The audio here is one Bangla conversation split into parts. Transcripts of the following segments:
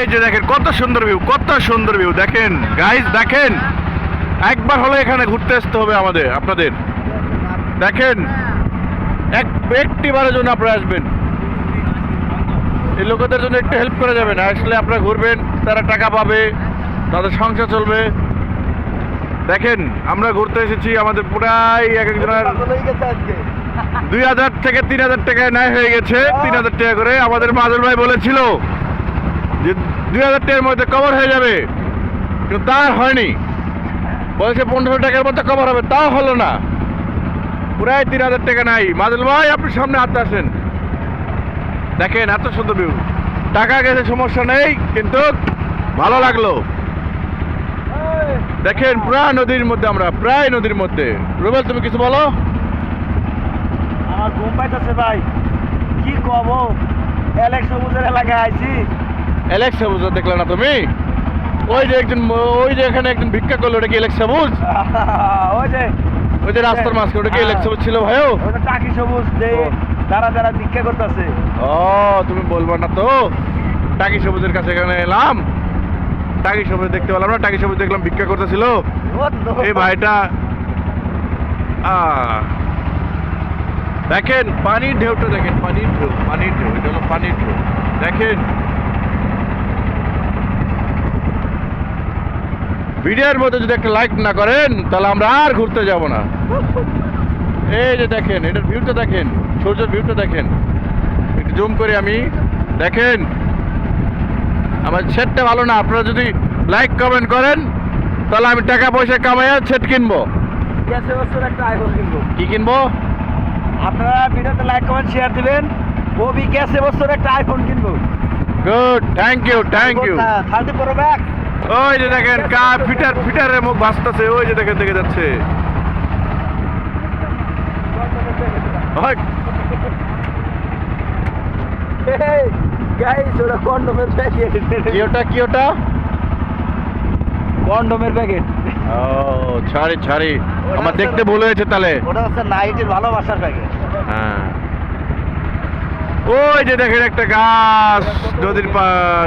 এই যে দেখেন, কত সুন্দর ভিউ কত সুন্দর ভিউ দেখেন গাইস দেখেন, একবার হলে এখানে ঘুরতে আসতে হবে আমাদের, আপনাদের। দেখেন, এক একটি বারের জন্য আপনারা আসবেন। এই জন্য একটু হেল্প করে যাবেন। আসলে আপনারা ঘুরবেন, তারা টাকা পাবে, তাদের সংসার চলবে। দেখেন, আমরা ঘুরতে এসেছি, আমাদের পুরাই এক একজনের দুই হাজার থেকে তিন হাজার টাকায় ন্যায় হয়ে গেছে, তিন হাজার টাকা করে আমাদের মাদুর ভাই বলেছিল যে দুই হাজার টাকার মধ্যে কভার হয়ে যাবে। কিন্তু তা হয়নি। বলেছে পনেরোশো টাকার মধ্যে কভার হবে, তাও হলো না। পুরাই তিন হাজার টাকা নাই। মাদুল ভাই, আপনি সামনে হাতে আসেন। দেখেন, এত সুন্দর ভিউ টাকা গেছে, সমস্যা নেই, কিন্তু ভালো লাগল। দেখেন প্রায় নদীর মধ্যে আমরা, প্রায় নদীর মধ্যে। রুবেল, তুমি কিছু বলো? আমার ঘুম পাইতেছে ভাই। কি কব? এলেক সবুজের এলাকায় আইছি। অ্যালেক্স সাবুজ দেখলে না তুমি? ওই যে একজন ওই যে এখানে একজন ভিক্ষা করল ওটা কি অ্যালেক্স সাবুজ ওই যে ওই যে রাস্তার মাঝখানে ওটা কি অ্যালেক্স সাবুজ ছিল ভাইও? ওটা টাকি সবুজ ও। যারা যারা ভিক্ষা করতেছে। ও তুমি বলব না তো। টাকি সবুজের কাছে এখানে এলাম। টাকি সবুজ দেখতে পেলাম না টাকি সবুজ দেখলাম ভিক্ষা করতেছিল। এই ভাইটা দেখেন পানির ঢেউটা দেখেন পানির ঢেউ পানির ঢেউ এটা হলো পানির ঢেউ। দেখেন ভিডিওর মধ্যে যদি একটা লাইক না করেন তাহলে আমরা আর ঘুরতে যাব না। এই যে দেখেন এটার ভিউটা দেখেন সূর্যের ভিউটা দেখেন। একটু জুম করি আমি দেখেন। আমার সেটটা ভালো না আপনারা যদি লাইক কমেন্ট করেন তাহলে আমি টাকা পয়সা কামাইয়া সেট কিনবো। গ্যাসে একটা আইফোন কিনবো। কি কিনবো? আপনারা ভিডিওতে লাইক কমেন্ট শেয়ার দিবেন। ববি গ্যাসে বছর একটা আইফোন কিনবো। Good thank you thank you thirty pro max ওই যে দেখেন কা ফিটার ফিটারের মুখ ভাসতেছে ওই যে দেখেন দেখে যাচ্ছে। ওই, ওটা কন্ডোমের প্যাকেট ওটা কি ওটা? কন্ডোমের প্যাকেট ও ছাড়ি ছাড়ি। আমার দেখতে ভুল হয়েছে তাহলে। ওটা হচ্ছে নাইটের ভালোবাসার প্যাকেট হ্যাঁ। ওই যে দেখেন একটা গাছ নদীর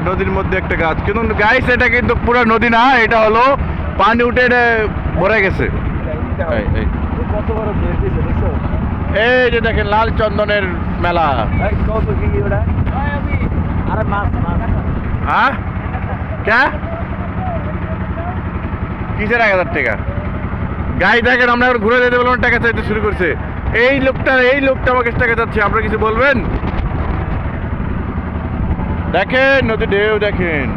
নদীর মধ্যে একটা গাছ। কিন্তু গাইস এটা কিন্তু পুরো নদী না এটা হলো পানি উঠে এটা ভরে গেছে। এই, যে দেখেন লাল চন্দনের মেলা। হ্যাঁ? কিসের এক হাজার টাকা? গাই দেখেন আমরা ঘুরে যেতে বললাম টাকা চাইতে শুরু করছে। এই লোকটা এই লোকটা আমাকে টাকা যাচ্ছে আপনারা কিছু বলবেন? দেখেন নদী ঢেউ দেখেন।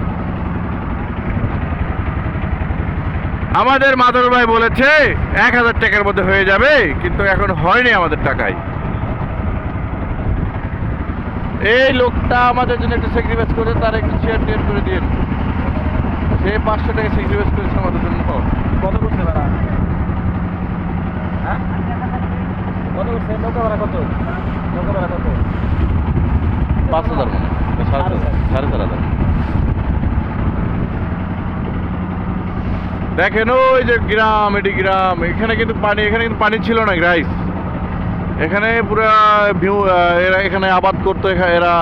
আমাদের মাদর ভাই বলেছে এক হাজার টাকার মধ্যে হয়ে যাবে কিন্তু এখন হয়নি আমাদের টাকায়। এই লোকটা আমাদের জন্য একটু স্যাক্রিফাইস করে তার একটু শেয়ার টেয়ার করে দিয়ে সে পাঁচশো টাকা স্যাক্রিফাইস করেছে আমাদের জন্য। কত করছে হ্যাঁ? কত করছে? নৌকা ভাড়া কত? নৌকা ভাড়া কত? পাঁচ হাজার। সাড়ে হাজার। দেখেন ওই যে গ্রাম, এটি গ্রাম। এখানে কিন্তু পানি, এখানে কিন্তু পানি ছিল না রাইস এখানে পুরা ভিউ এরা এখানে আবাদ করতো এরা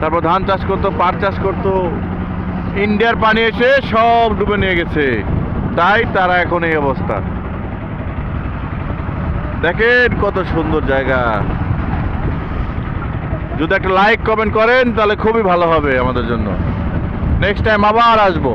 তারপর ধান চাষ করতো, পাট চাষ করতো। ইন্ডিয়ার পানি এসে সব ডুবে নিয়ে গেছে। তাই তারা এখন এই অবস্থা। দেখেন কত সুন্দর জায়গা। যদি একটা লাইক কমেন্ট করেন, তাহলে খুবই ভালো হবে আমাদের জন্য। নেক্সট টাইম আবার আসব।